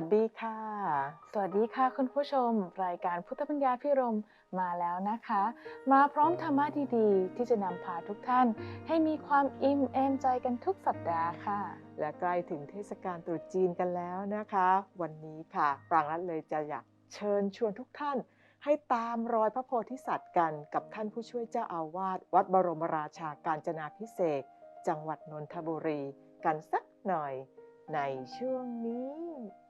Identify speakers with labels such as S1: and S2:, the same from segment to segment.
S1: วัสดีค่ะ สวัสดีค่ะคุณผู้ชม รายการพุทธปัญญาพิรมมาแล้วนะคะ มาพร้อมธรรมะดีๆ ที่จะนำพาทุกท่าน ให้มีความอิ่มเอมใจกันทุกสัปดาห์ค่ะ และใกล้ถึงเทศกาลตรุษจีนกันแล้วนะคะ วันนี้ค่ะปรางรัตน์เลยจะอยากเชิญชวนทุกท่าน ให้ตามรอยพระโพธิสัตว์กันกับท่านผู้ช่วยเจ้าอาวาสวัดบรมราชาการจนาพิเศษกจังหวัดนนทบุรี กันสักหน่อยในช่วงนี้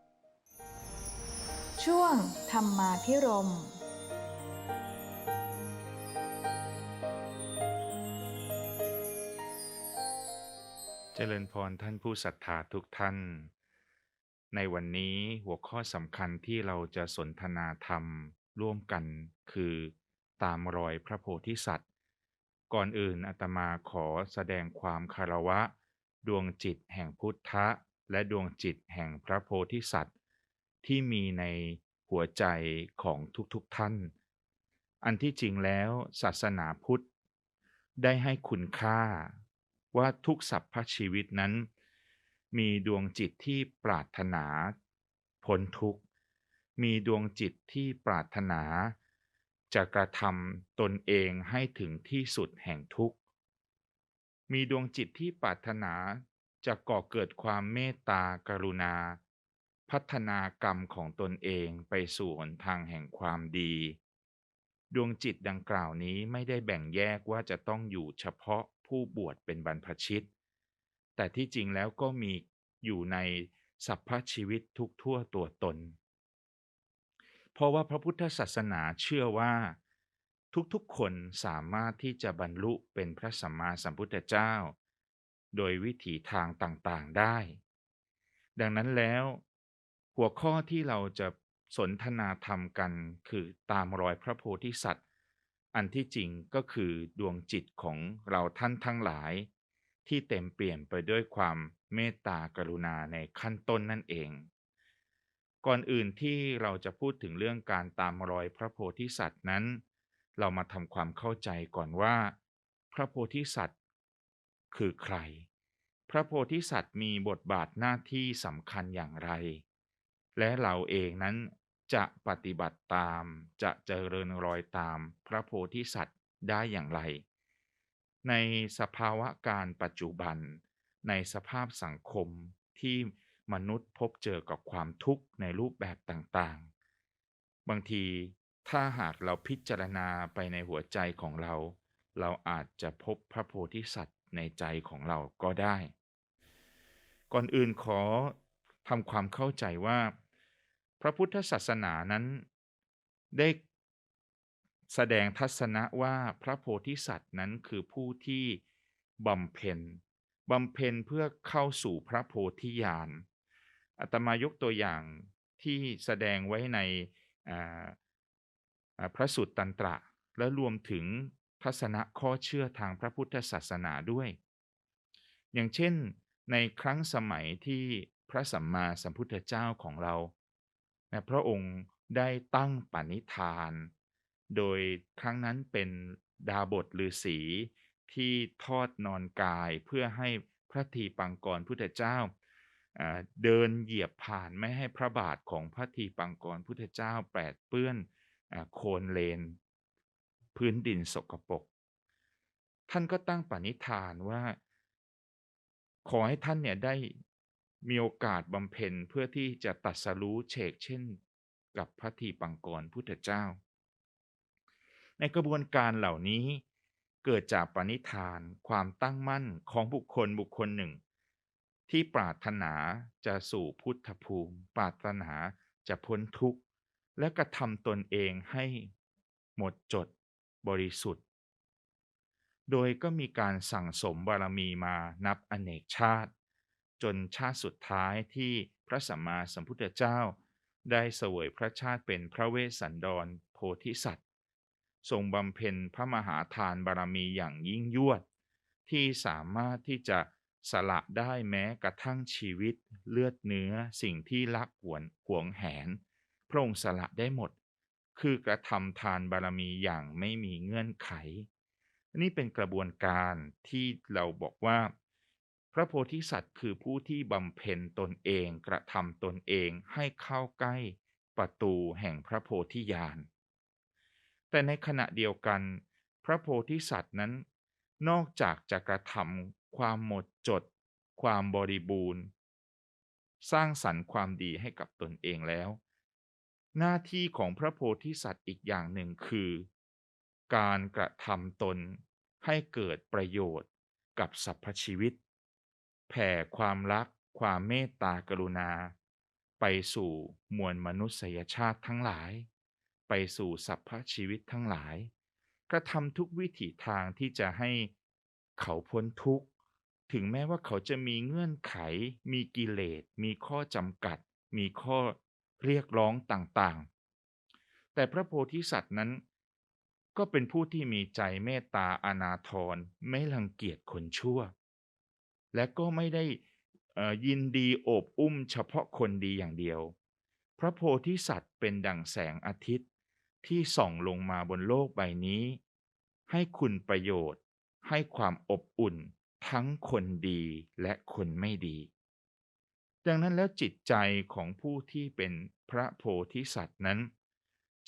S1: ช่วงธรรมาพิรม
S2: เจริญพรท่านผู้ศรัทธาทุกท่าน ในวันนี้หัวข้อสำคัญที่เราจะสนทนาธรรมร่วมกันคือตามรอยพระโพธิสัตว์ ก่อนอื่นอาตมาขอแสดงความคารวะ ดวงจิตแห่งพุทธะ และดวงจิตแห่งพระโพธิสัตว์ ที่มีในหัวใจของทุกๆทท่าน อันที่จริงแล้วศาสนาพุทธ ได้ให้คุณค่าว่าทุกสรรพชีวิตนั้น มีดวงจิตที่ปรารถนาพ้นทุกข์ มีดวงจิตที่ปรารถนา จะกระทำตนเองให้ถึงที่สุดแห่งทุกข์ มีดวงจิตที่ปรารถนาจะก่อเกิดความเมตตากรุณา พัฒนากรรมของตนเองไปสู่หนทางแห่งความดี ดวงจิตดังกล่าวนี้ไม่ได้แบ่งแยกว่าจะต้องอยู่เฉพาะผู้บวชเป็นบรรพชิต แต่ที่จริงแล้วก็มีอยู่ในสรรพชีวิตทุกทั่วตัวตน เพราะว่าพระพุทธศาสนาเชื่อว่า ทุกๆคนสามารถที่จะบรรลุเป็นพระสัมมาสัมพุทธเจ้า โดยวิถีทางต่างๆได้ ดังนั้นแล้ว หัวข้อที่เราจะสนทนาธรรมกันคือตามรอยพระโพธิสัตว์ อันที่จริงก็คือดวงจิตของเราท่านทั้งหลาย ที่เต็มเปลี่ยนไปด้วยความเมตตากรุณาในขั้นต้นนั่นเอง ก่อนอื่นที่เราจะพูดถึงเรื่องการตามรอยพระโพธิสัตว์นั้น เรามาทำความเข้าใจก่อนว่า พระโพธิสัตว์ คือใคร พระโพธิสัตว์มีบทบาทหน้าที่สำคัญอย่างไร และเราเองนั้นจะปฏิบัติตามจะเจริญรอยตามพระโพธิสัตว์ได้อย่างไร ในสภาวะการปัจจุบัน ในสภาพสังคมที่มนุษย์พบเจอกับความทุกข์ในรูปแบบต่างๆ บางทีถ้าหากเราพิจารณาไปในหัวใจของเรา เราอาจจะพบพระโพธิสัตว์ในใจของเราก็ได้ ก่อนอื่นขอทำความเข้าใจว่า พระพุทธศาสนานั้นได้แสดงทัศนะว่าพระโพธิสัตว์นั้นคือผู้ที่บำเพ็ญบำเพ็ญเพื่อเข้าสู่พระโพธิญาณอาตมายกตัวอย่างที่แสดงไว้ในพระสุตตันตระ และรวมถึงทัศนะข้อเชื่อทางพระพุทธศาสนาด้วย อย่างเช่นในครั้งสมัยที่พระสัมมาสัมพุทธเจ้าของเรา นะพระองค์ได้ตั้งปณิธาน โดยครั้งนั้นเป็นดาบทฤาษีที่ทอดนอนกายเพื่อให้พระทีปังกรพุทธเจ้า เดินเหยียบผ่านไม่ให้พระบาทของพระทีปังกรพุทธเจ้าแปดเปื้อนโคลนเลน พื้นดินสกปรกท่านก็ตั้งปณิธานว่า ขอให้ท่านเนี่ยได้ มีโอกาสบำเพ็ญเพื่อที่จะตัดสรู้เฉกเช่น กับพระทีปังกรพุทธเจ้า ในกระบวนการเหล่านี้เกิดจากปณิธาน ความตั้งมั่นของบุคคลบุคคลหนึ่ง ที่ปรารถนาจะสู่พุทธภูมิ ปรารถนาจะพ้นทุกข์ และกระทำตนเองให้หมดจดบริสุทธิ์ โดยก็มีการสั่งสมบารมีมานับอเนกชาติ จนชาติสุดท้ายที่พระสัมมาสัมพุทธเจ้า ได้เสวยพระชาติเป็นพระเวสสันดรโพธิสัตว์ ทรงบำเพ็ญพระมหาทานบารมีอย่างยิ่งยวด ที่สามารถที่จะสละได้แม้กระทั่งชีวิตเลือดเนื้อสิ่งที่รักหวนหวงแหน พระองค์สละได้หมด คือกระทำทานบารมีอย่างไม่มีเงื่อนไข นี่เป็นกระบวนการที่เราบอกว่า พระโพธิสัตว์คือผู้ที่บำเพ็ญตนเองกระทำตนเองให้เข้าใกล้ประตูแห่งพระโพธิญาณ แต่ในขณะเดียวกัน พระโพธิสัตว์นั้น นอกจากจะกระทำความหมดจด ความบริบูรณ์ สร้างสรรค์ความดีให้กับตนเองแล้ว หน้าที่ของพระโพธิสัตว์อีกอย่างหนึ่งคือ การกระทำตนให้เกิดประโยชน์กับสรรพชีวิต แผ่ความรัก ความเมตตากรุณา ไปสู่มวลมนุษยชาติทั้งหลาย ไปสู่สรรพชีวิตทั้งหลาย กระทำทุกวิถีทางที่จะให้เขาพ้นทุกข์ ถึงแม้ว่าเขาจะมีเงื่อนไข มีกิเลส มีข้อจำกัด มีข้อเรียกร้องต่างๆ แต่พระโพธิสัตว์นั้น ก็เป็นผู้ที่มีใจเมตตาอนาทรไม่รังเกียจคนชั่ว และก็ไม่ได้ยินดีโอบอุ้มเฉพาะคนดีอย่างเดียว พระโพธิสัตว์เป็นดั่งแสงอาทิตย์ที่ส่องลงมาบนโลกใบนี้ ให้คุณประโยชน์ ให้ความอบอุ่นทั้งคนดีและคนไม่ดี ดังนั้นแล้วจิตใจของผู้ที่เป็นพระโพธิสัตว์นั้น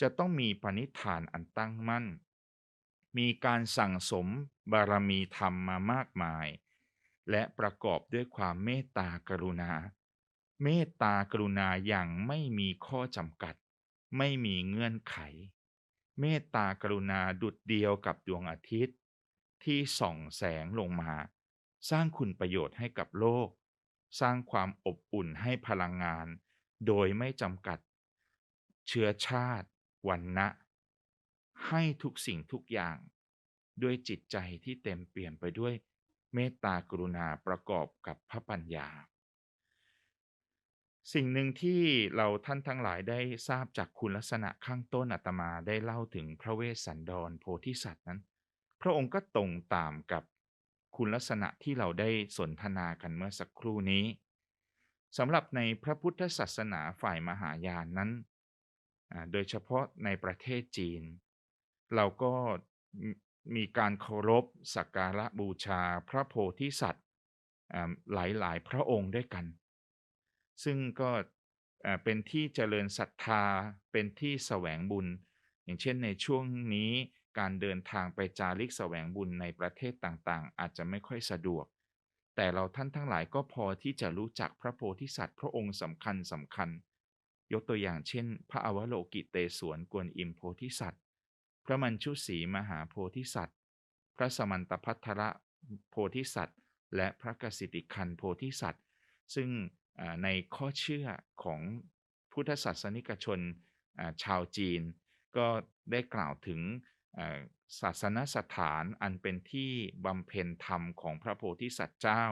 S2: จะต้องมีปณิธานอันตั้งมั่น มีการสั่งสมบารมีธรรมมามากมาย และประกอบด้วยความเมตตากรุณา เมตตากรุณาอย่างไม่มีข้อจำกัด ไม่มีเงื่อนไข เมตตากรุณาดุดเดียวกับดวงอาทิตย์ ที่ส่องแสงลงมา สร้างคุณประโยชน์ให้กับโลก สร้างความอบอุ่นให้พลังงาน โดยไม่จำกัด เชื้อชาติวันนะให้ทุกสิ่งทุกอย่าง ด้วยจิตใจที่เต็มเปี่ยมไปด้วย เมตตากรุณาประกอบกับพระปัญญา สิ่งหนึ่งที่เราท่านทั้งหลายได้ทราบจากคุณลักษณะข้างต้นอาตมาได้เล่าถึงพระเวสสันดรโพธิสัตว์นั้น พระองค์ก็ตรงตามกับคุณลักษณะที่เราได้สนทนากันเมื่อสักครู่นี้สำหรับในพระพุทธศาสนาฝ่ายมหายานนั้น โดยเฉพาะในประเทศจีน เราก็ มีการเคารพสักการะบูชาพระโพธิสัตว์อ่าหลาย ๆ พระองค์ด้วยกัน ซึ่งก็เป็นที่เจริญศรัทธาเป็นที่แสวงบุญ อย่างเช่นในช่วงนี้การเดินทางไปจาริกแสวงบุญในประเทศต่างๆ อาจจะไม่ค่อยสะดวก แต่เราท่านทั้งหลายก็พอที่จะรู้จักพระโพธิสัตว์พระองค์สำคัญสำคัญ ยกตัวอย่างเช่น พระอวโลกิเตศวรกวนอิมโพธิสัตว์ พระมัญชุสีมหาโพธิสัตว์ พระสมันตพัทระโพธิสัตว์ และพระกสิติคันโพธิสัตว์ ซึ่งในข้อเชื่อของพุทธศาสนิกชนชาวจีน ก็ได้กล่าวถึงศาสนสถานอันเป็นที่บำเพ็ญธรรมของพระโพธิสัตว์เจ้า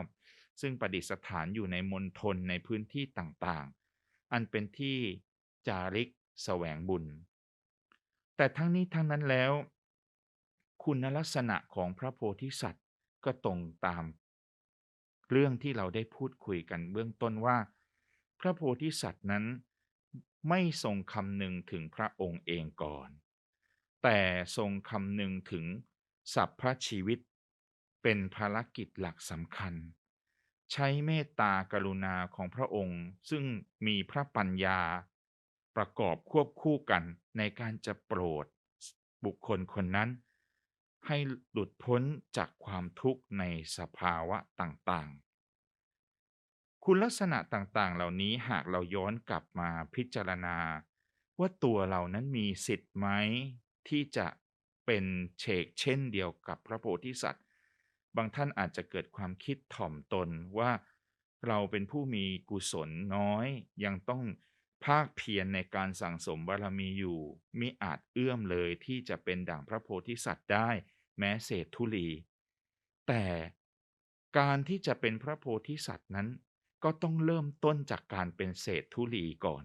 S2: ซึ่งประดิษฐานอยู่ในมณฑลในพื้นที่ต่างๆ อันเป็นที่จาริกแสวงบุญ แต่ทั้งนี้ทั้งนั้นแล้ว คุณลักษณะของพระโพธิสัตว์ก็ตรงตาม เรื่องที่เราได้พูดคุยกันเบื้องต้นว่า พระโพธิสัตว์นั้นไม่ทรงคำนึงถึงพระองค์เองก่อน แต่ทรงคำนึงถึงสัพพชีวิต เป็นภารกิจหลักสำคัญ ใช้เมตตากรุณาของพระองค์ซึ่งมีพระปัญญา ประกอบควบคู่กันในการจะโปรด บุคคลคนนั้น ให้หลุดพ้นจากความทุกข์ในสภาวะต่างๆ คุณลักษณะต่างๆ เหล่านี้หากเราย้อนกลับมาพิจารณา ว่าตัวเรานั้นมีสิทธิ์ไหมที่จะเป็นเฉกเช่นเดียวกับพระโพธิสัตว์ บางท่านอาจจะเกิดความคิดถ่อมตนว่าเราเป็นผู้มีกุศลน้อยยังต้อง ภาคเพียรในการสั่งสมบารมีอยู่มิอาจเอื้อมเลยที่จะเป็นดั่งพระโพธิสัตว์ได้ แม้เศษธุลี แต่การที่จะเป็นพระโพธิสัตว์นั้น ก็ต้องเริ่มต้นจากการเป็นเศษฐุลีก่อน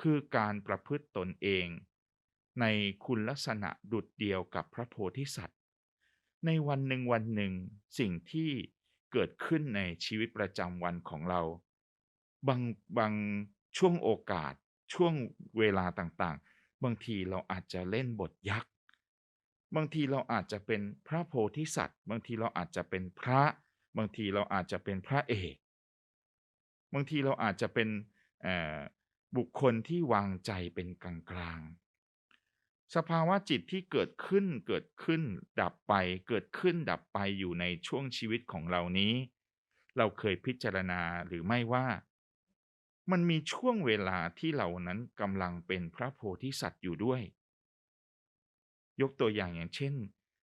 S2: คือการประพฤติตนเอง ในคุณลักษณะดุจเดียวกับพระโพธิสัตว์ ในวันหนึ่งวันหนึ่ง สิ่งที่เกิดขึ้นในชีวิตประจำวันของเรา บางบาง ช่วงโอกาสช่วงเวลาต่างๆ บางทีเราอาจจะเล่นบทยักษ์ บางทีเราอาจจะเป็นพระโพธิสัตว์ บางทีเราอาจจะเป็นพระ บางทีเราอาจจะเป็นพระเอก บางทีเราอาจจะเป็นบุคคลที่วางใจเป็นกลางๆสภาวะจิตที่เกิดขึ้นเกิดขึ้น ดับไปเกิดขึ้นดับไปอยู่ในช่วงชีวิตของเรานี้ เราเคยพิจารณาหรือไม่ว่า มันมีช่วงเวลาที่เรานั้นกำลังเป็นพระโพธิสัตว์อยู่ด้วย ยกตัวอย่างอย่างเช่น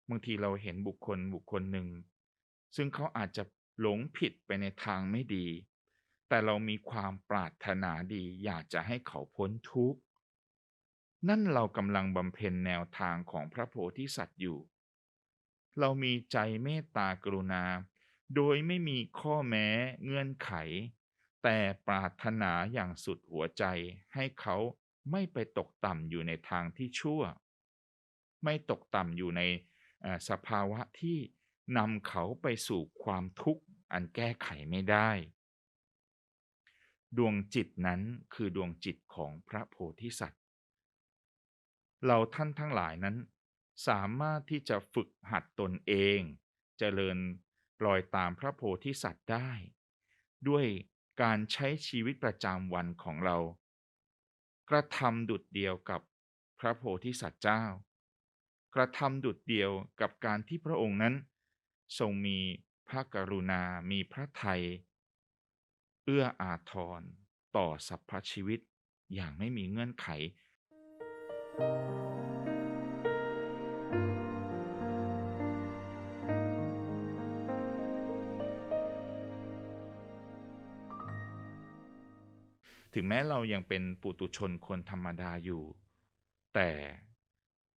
S2: บางทีเราเห็นบุคคลบุคคลหนึ่ง ซึ่งเขาอาจจะหลงผิดไปในทางไม่ดี แต่เรามีความปรารถนาดีอยากจะให้เขาพ้นทุกข์ นั่นเรากำลังบำเพ็ญแนวทางของพระโพธิสัตว์อยู่ เรามีใจเมตตากรุณา โดยไม่มีข้อแม้เงื่อนไข แต่ปรารถนาอย่างสุดหัวใจให้เขาไม่ไปตกต่ำอยู่ในทางที่ชั่ว ไม่ตกต่ำอยู่ในสภาวะที่นำเขาไปสู่ความทุกข์อันแก้ไขไม่ได้ ดวงจิตนั้นคือดวงจิตของพระโพธิสัตว์ เราท่านทั้งหลายนั้น สามารถที่จะฝึกหัดตนเองเจริญรอยตามพระโพธิสัตว์ได้ ด้วย การใช้ชีวิตประจำวันของเรา กระทำดุดเดียวกับพระโพธิสัตว์เจ้า กระทำดุดเดียวกับการที่พระองค์นั้น ทรงมีพระกรุณา มีพระทัยเอื้ออาทรต่อสรรพชีวิตอย่างไม่มีเงื่อนไข ถึงแม้เรายังเป็นปุตุชนคนธรรมดาอยู่ แต่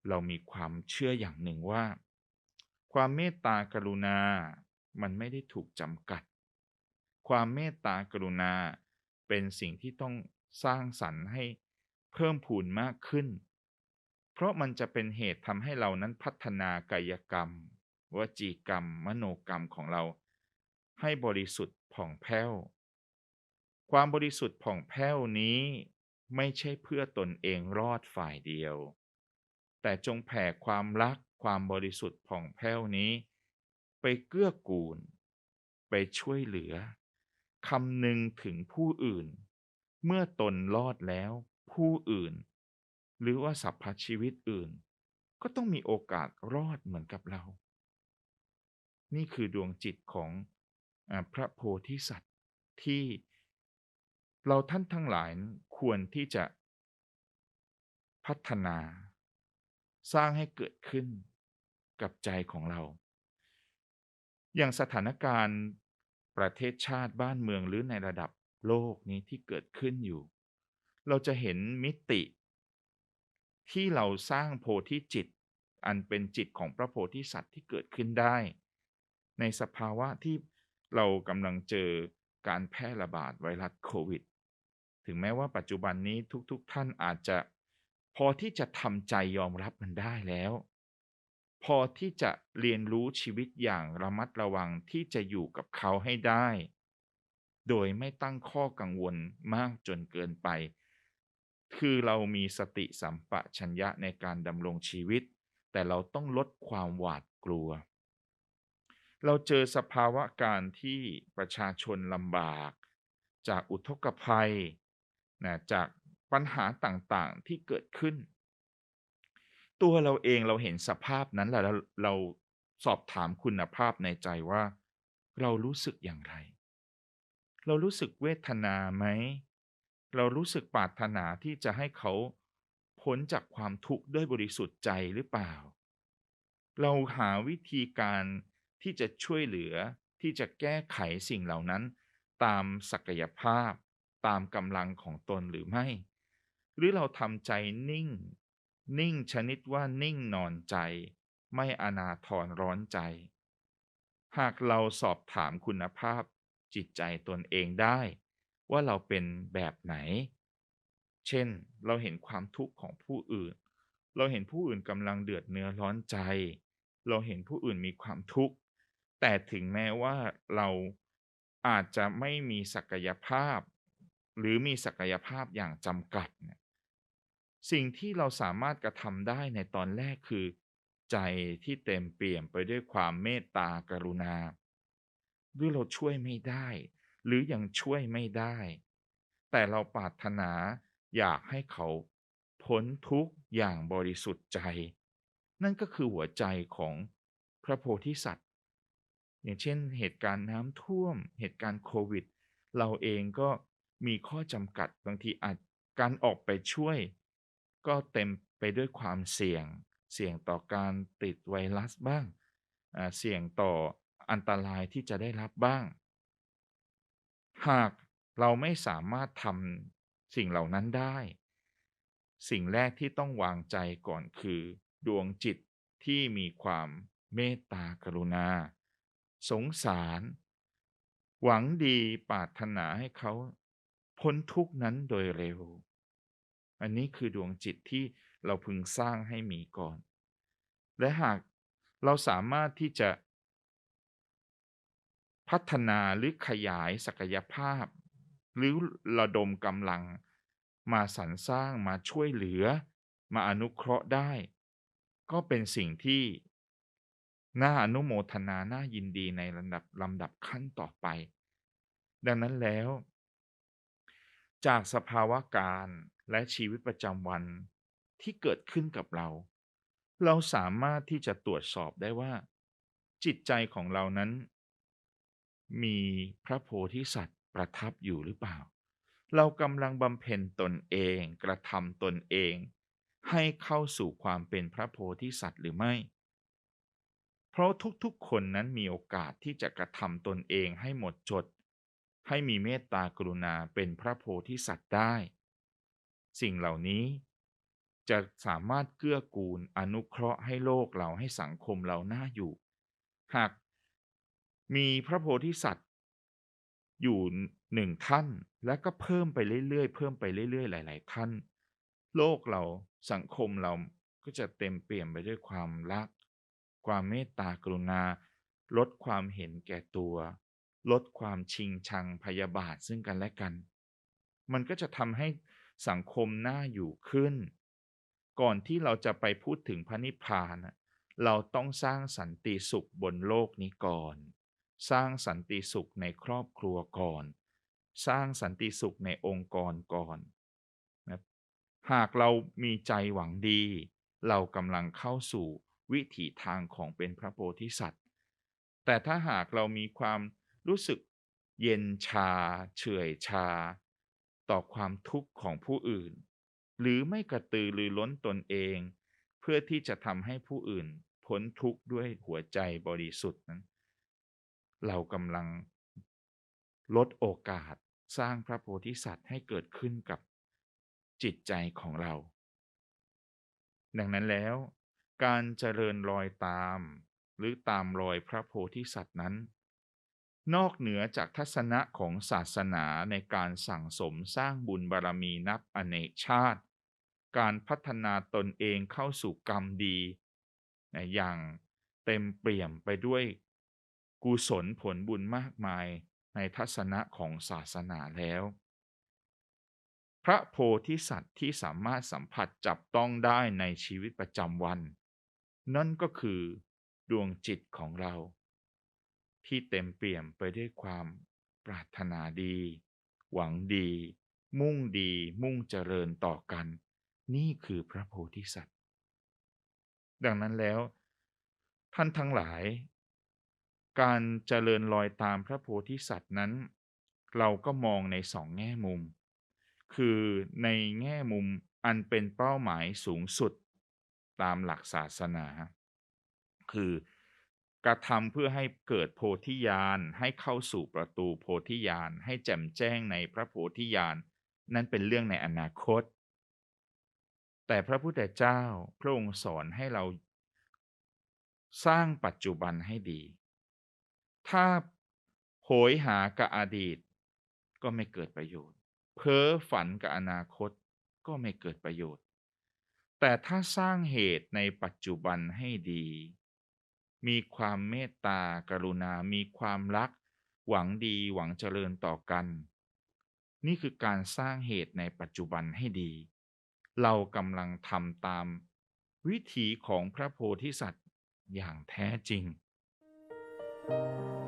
S2: เรามีความเชื่ออย่างหนึ่งว่า ความเมตตากรุณา มันไม่ได้ถูกจำกัด ความเมตตากรุณาเป็นสิ่งที่ต้องสร้างสรรค์ให้เพิ่มพูนมากขึ้น เพราะมันจะเป็นเหตุทำให้เรานั้นพัฒนากายกรรม วจีกรรม มโนกรรมของเรา ให้บริสุทธิ์ผ่องแผ้ว ความบริสุทธิ์ผ่องแผ้วนี้ ไม่ใช่เพื่อตนเองรอดฝ่ายเดียว แต่จงแผ่ความรักความบริสุทธิ์ผ่องแผ้วนี้ ไปเกื้อกูล ไปช่วยเหลือคำนึงถึงผู้อื่น เมื่อตนรอดแล้วผู้อื่น หรือว่าสรรพชีวิตอื่น ก็ต้องมีโอกาสรอดเหมือนกับเรา นี่คือดวงจิตของอพระโพธิสัตว์ที่ เราท่านทั้งหลายควรที่จะพัฒนา สร้างให้เกิดขึ้นกับใจของเรา อย่างสถานการณ์ประเทศชาติบ้านเมืองหรือในระดับโลกนี้ที่เกิดขึ้นอยู่ เราจะเห็นมิติ ที่เราสร้างโพธิจิต อันเป็นจิตของพระโพธิสัตว์ที่เกิดขึ้นได้ ในสภาวะที่เรากำลังเจอการแพร่ระบาดไวรัสโควิด ถึงแม้ว่าปัจจุบันนี้ทุกๆทท่านอาจจะพอที่จะทำใจยอมรับมันได้แล้ว พอที่จะเรียนรู้ชีวิตอย่างระมัดระวังที่จะอยู่กับเขาให้ได้ โดยไม่ตั้งข้อกังวลมากจนเกินไป คือเรามีสติสัมปชัญญะในการดำรงชีวิต แต่เราต้องลดความหวาดกลัว เราเจอสภาวะการที่ประชาชนลำบาก จากอุทกภัย นะจากปัญหาต่างๆที่เกิดขึ้น ตัวเราเองเราเห็นสภาพนั้นแล้วเราเราสอบถามคุณภาพในใจว่า เรารู้สึกอย่างไร เรารู้สึกเวทนาไหม เรารู้สึกปรารถนาที่จะให้เขาพ้นจากความทุกข์ด้วยบริสุทธิ์ใจหรือเปล่า เราหาวิธีการที่จะช่วยเหลือที่จะแก้ไขสิ่งเหล่านั้นตามศักยภาพ ตามกำลังของตนหรือไม่ หรือเราทำใจนิ่ง นิ่งชนิดว่านิ่งนอนใจ ไม่อนาทรร้อนใจ หากเราสอบถามคุณภาพจิตใจตนเองได้ ว่าเราเป็นแบบไหน เช่น เราเห็นความทุกข์ของผู้อื่น เราเห็นผู้อื่นกำลังเดือดเนื้อร้อนใจ เราเห็นผู้อื่นมีความทุกข์ แต่ถึงแม้ว่าเราอาจจะไม่มีศักยภาพ หรือมีศักยภาพอย่างจำกัดเนี่ยสิ่งที่เราสามารถกระทำได้ในตอนแรกคือ ใจที่เต็มเปี่ยมไปด้วยความเมตตากรุณาด้วยเราช่วยไม่ได้ หรือยังช่วยไม่ได้ แต่เราปรารถนาอยากให้เขาพ้นทุกข์อย่างบริสุทธิ์ใจ นั่นก็คือหัวใจของพระโพธิสัตว์ อย่างเช่น เหตุการณ์น้ำท่วม เหตุการณ์โควิด เราเองก็ มีข้อจำกัดบางทีอาจการออกไปช่วย ก็เต็มไปด้วยความเสี่ยง เสี่ยงต่อการติดไวรัสบ้าง เสี่ยงต่ออันตรายที่จะได้รับบ้าง หากเราไม่สามารถทำสิ่งเหล่านั้นได้ สิ่งแรกที่ต้องวางใจก่อนคือ ดวงจิตที่มีความเมตตากรุณา สงสาร หวังดีปรารถนาให้เขา พ้นทุกนั้นโดยเร็ว อันนี้คือดวงจิตที่เราพึงสร้างให้มีก่อน และหากเราสามารถที่จะ พัฒนาหรือขยายศักยภาพ หรือระดมกำลัง มาสรรสร้างมาช่วยเหลือ มาอนุเคราะห์ได้ ก็เป็นสิ่งที่น่าอนุโมทนา น่ายินดีในลำดับลำดับขั้นต่อไป ดังนั้นแล้ว จากสภาวะการและชีวิตประจำวันที่เกิดขึ้นกับเรา เราสามารถที่จะตรวจสอบได้ว่า จิตใจของเรานั้น มีพระโพธิสัตว์ประทับอยู่หรือเปล่า เรากำลังบำเพ็ญตนเองกระทำตนเอง ให้เข้าสู่ความเป็นพระโพธิสัตว์หรือไม่ เพราะทุกๆคนนั้นมีโอกาสที่จะกระทำตนเองให้หมดจด ให้มีเมตตากรุณาเป็นพระโพธิสัตว์ได้ สิ่งเหล่านี้จะสามารถเกื้อกูลอนุเคราะห์ให้โลกเราให้สังคมเราน่าอยู่ หากมีพระโพธิสัตว์ อยู่หนึ่งท่าน และก็เพิ่มไปเรื่อยๆ เพิ่มไปเรื่อยๆ หลาย ๆ ท่าน โลกเราสังคมเราก็จะเต็มเปี่ยมไปด้วยความรัก ความเมตตากรุณา ลดความเห็นแก่ตัว ลดความชิงชังพยาบาทซึ่งกันและกัน มันก็จะทำให้สังคมน่าอยู่ขึ้น ก่อนที่เราจะไปพูดถึงพระนิพพาน เราต้องสร้างสันติสุขบนโลกนี้ก่อน สร้างสันติสุขในครอบครัวก่อน สร้างสันติสุขในองค์กรก่อนนะหากเรามีใจหวังดี เรากำลังเข้าสู่วิถีทางของเป็นพระโพธิสัตว์ แต่ถ้าหากเรามีความ รู้สึกเย็นชา เฉื่อยชา ต่อความทุกข์ของผู้อื่น หรือไม่กระตือรือร้นตนเอง เพื่อที่จะทำให้ผู้อื่นพ้นทุกข์ด้วยหัวใจบริสุทธิ์นั้น เรากำลังลดโอกาสสร้างพระโพธิสัตว์ให้เกิดขึ้นกับจิตใจของเรา ดังนั้นแล้ว การเจริญรอยตาม หรือตามรอยพระโพธิสัตว์นั้น นอกเหนือจากทัศนะของศาสนาในการสั่งสมสร้างบุญบารมีนับอเนกชาติ การพัฒนาตนเองเข้าสู่กรรมดีนะอย่างเต็มเปี่ยมไปด้วยกุศลผลบุญมากมายในทัศนะของศาสนาแล้ว พระโพธิสัตว์ที่สามารถสัมผัสจับต้องได้ในชีวิตประจำวัน นั่นก็คือดวงจิตของเรา ที่เต็มเปี่ยมไปด้วยความปรารถนาดี หวังดี มุ่งดี มุ่งเจริญต่อกัน นี่คือพระโพธิสัตว์ ดังนั้นแล้ว ท่านทั้งหลาย การเจริญรอยตามพระโพธิสัตว์นั้น เราก็มองในสองแง่มุม คือในแง่มุมอันเป็นเป้าหมายสูงสุดตามหลักศาสนา คือ กระทำเพื่อให้เกิดโพธิญาณให้เข้าสู่ประตูโพธิญาณให้แจ่มแจ้งในพระโพธิญาณนั่นเป็นเรื่องในอนาคต แต่พระพุทธเจ้าพระองค์สอนให้เราสร้างปัจจุบันให้ดี ถ้าโหยหากับอดีต ก็ไม่เกิดประโยชน์ เพ้อฝันกับอนาคตก็ไม่เกิดประโยชน์ แต่ถ้าสร้างเหตุในปัจจุบันให้ดี มีความเมตตากรุณา มีความรัก หวังดีหวังเจริญต่อกัน นี่คือการสร้างเหตุในปัจจุบันให้ดี เรากำลังทำตามวิถีของพระโพธิสัตว์อย่างแท้จริง
S3: พรุ่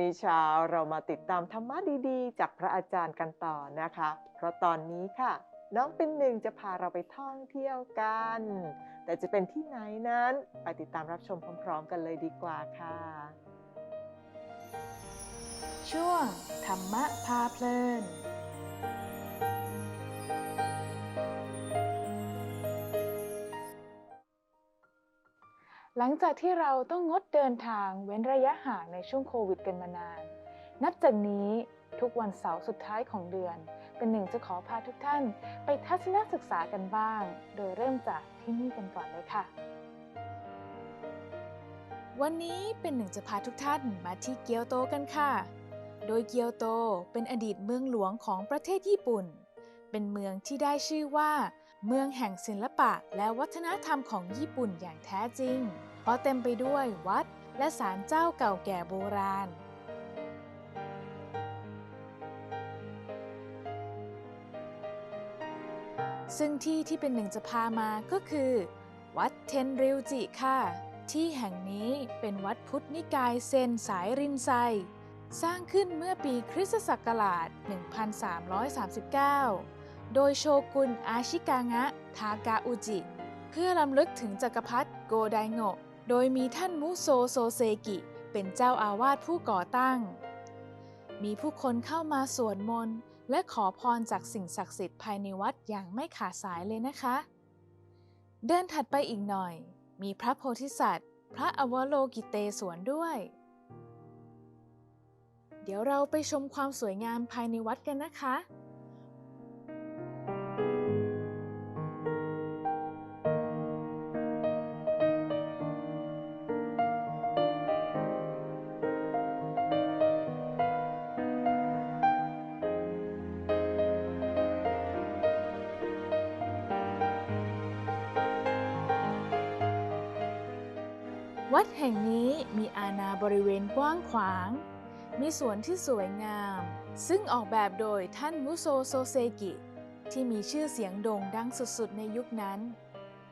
S3: นี้เช้าเรามาติดตามธรรมะดีๆ จากพระอาจารย์กันต่อนะคะ เพราะตอนนี้ค่ะ น้องเป็นหนึ่งจะพาเราไปท่องเที่ยวกัน แต่จะเป็นที่ไหนนั้น ไปติดตามรับชมพร้อมๆ กันเลยดีกว่าค่ะ
S1: ช่วงธรรมะพาเพลิน หลังจากที่เราต้องงดเดินทางเว้นระยะห่างในช่วงโควิดกันมานาน นับจากนี้ทุกวันเสาร์สุดท้ายของเดือน เป็นหนึ่งจะขอพาทุกท่าน ไปทัศนศึกษากันบ้าง โดยเริ่มจากที่นี่กันก่อนเลยค่ะ
S4: วันนี้เป็นหนึ่งจะพาทุกท่านมาที่เกียวโตกันค่ะ โดยเกียวโตเป็นอดีตเมืองหลวงของประเทศญี่ปุ่น เป็นเมืองที่ได้ชื่อว่า เมืองแห่งศิลปะและวัฒนธรรมของญี่ปุ่นอย่างแท้จริง เพราะเต็มไปด้วยวัดและศาลเจ้าเก่าแก่โบราณ ซึ่งที่ที่เป็นหนึ่งจะพามาก็คือ วัดเทนริวจิค่ะ ที่แห่งนี้เป็นวัดพุทธนิกายเซนสายรินไซ สร้างขึ้นเมื่อปีคริสตศักราช 1339 โดยโชกุนอาชิกางะ ทากาอุจิ เพื่อลำลึกถึงจักรพรรดิโกไดโงะ โดยมีท่านมุโซโซเซกิ เป็นเจ้าอาวาสผู้ก่อตั้ง มีผู้คนเข้ามาสวดมนต์ และขอพรจากสิ่งศักดิ์สิทธิ์ภายในวัดอย่างไม่ขาดสายเลยนะคะ เดินถัดไปอีกหน่อย มีพระโพธิสัตว์ พระอวโลกิเตศวรด้วย เดี๋ยวเราไปชมความสวยงามภายในวัดกันนะคะ วัดแห่งนี้มีอาณาบริเวณกว้างขวาง มีสวนที่สวยงาม ซึ่งออกแบบโดยท่านมุโซโซเซกิ ที่มีชื่อเสียงโด่งดังสุดๆ ในยุคนั้น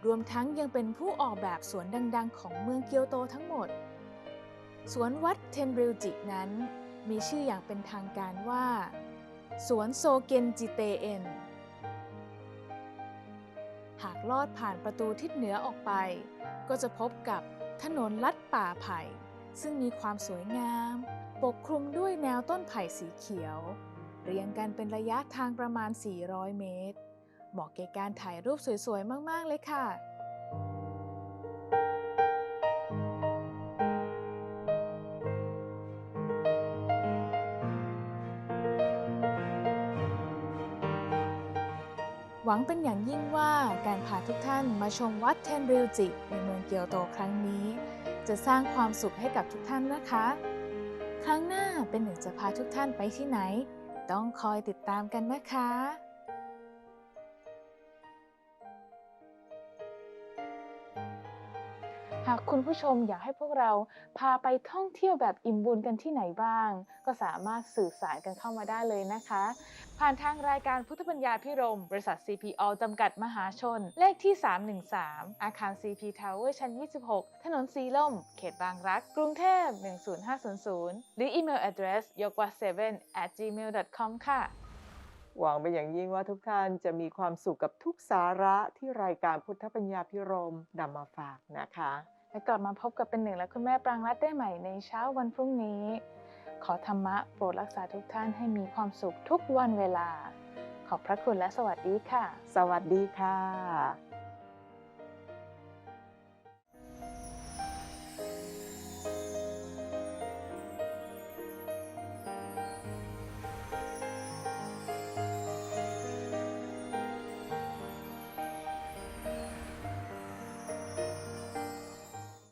S4: รวมทั้งยังเป็นผู้ออกแบบสวนดังๆ ของเมืองเกียวโตทั้งหมด สวนวัดเทนริวจินั้น มีชื่ออย่างเป็นทางการว่า สวนโซเกนจิเตเอ็น หากลอดผ่านประตูทิศเหนือออกไป ก็จะพบกับ ถนนลัดป่าไผ่ ซึ่งมีความสวยงาม ปกคลุมด้วยแนวต้นไผ่สีเขียว เรียงกันเป็นระยะทางประมาณ 400 เมตร เหมาะแก่การถ่ายรูปสวยๆ มาก ๆ เลยค่ะ หวังเป็นอย่างยิ่งว่าการพาทุกท่านมาชมวัดเทนริวจิ ในเมืองเกียวโตครั้งนี้ จะสร้างความสุขให้กับทุกท่านนะคะ ครั้งหน้าเป็นหนึ่งจะพาทุกท่านไปที่ไหน ต้องคอยติดตามกันนะคะา
S1: กคุณผู้ชมอยากให้พวกเราพาไปท่องเที่ยวแบบอิ่มบุญกันที่ไหนบ้าง ก็สามารถสื่อสารกันเข้ามาได้เลยนะคะ ผ่านทางรายการพุทธปัญญาพิรม บริษัท CPO จำกัดมหาชน เลขที่ 313 อาคาร CP Tower ชั้น 26 ถนนสีลม เขตบางรัก กรุงเทพ 10500 หรืออีเมล address y o k w a 7 at gmail.com ค่ะ
S3: หวังเป็นอย่างยิ่งว่าทุกท่านจะมีความสุขกับทุกสาระที่รายการพุทธปัญญาพิรมนำมาฝากนะคะ
S1: และกลับมาพบกับเป็นหนึ่งและคุณแม่ปรางรัตได้ใหม่ในเช้าวันพรุ่งนี้ ขอธรรมะโปรดรักษาทุกท่านให้มีความสุขทุกวันเวลา ขอบพระคุณและสวัสดีค่ะ
S3: สวัสดีค่ะ